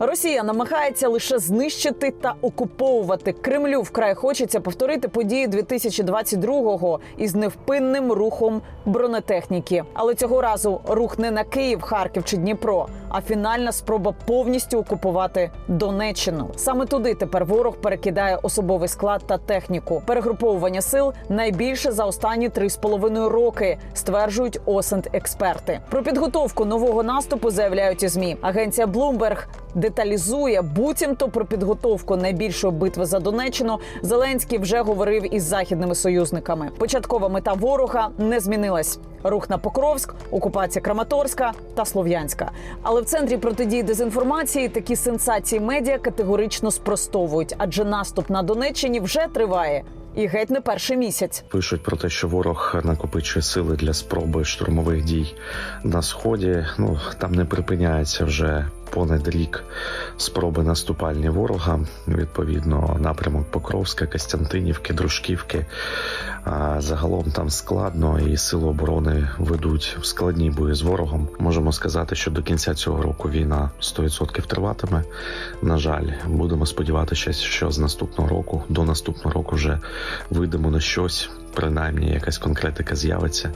Росія намагається лише знищити та окуповувати. Кремлю вкрай хочеться повторити події 2022-го із невпинним рухом бронетехніки. Але цього разу рух не на Київ, Харків чи Дніпро, а фінальна спроба повністю окупувати Донеччину. Саме туди тепер ворог перекидає особовий склад та техніку. Перегруповування сил найбільше за останні три з половиною роки, стверджують осент експерти. Про підготовку нового наступу заявляють і змі. Агенція Bloomberg деталізує буцімто про підготовку найбільшої битви за Донеччину. Зеленський вже говорив із західними союзниками. Початкова мета ворога не змінилась. Рух на Покровськ, окупація Краматорська та Слов'янська. Але в центрі протидії дезінформації такі сенсації медіа категорично спростовують, адже наступ на Донеччині вже триває і геть не перший місяць. Пишуть про те, що ворог накопичує сили для спроби штурмових дій на сході. Ну там не припиняється вже понад рік спроби наступальні ворога. Відповідно, напрямок Покровська, Костянтинівки, Дружківки. Загалом там складно, і сили оборони ведуть складні бої з ворогом. Можемо сказати, що до кінця цього року війна 100% триватиме. На жаль, будемо сподіватися, що з наступного року до наступного року вже вийдемо на щось. Принаймні, якась конкретика з'явиться,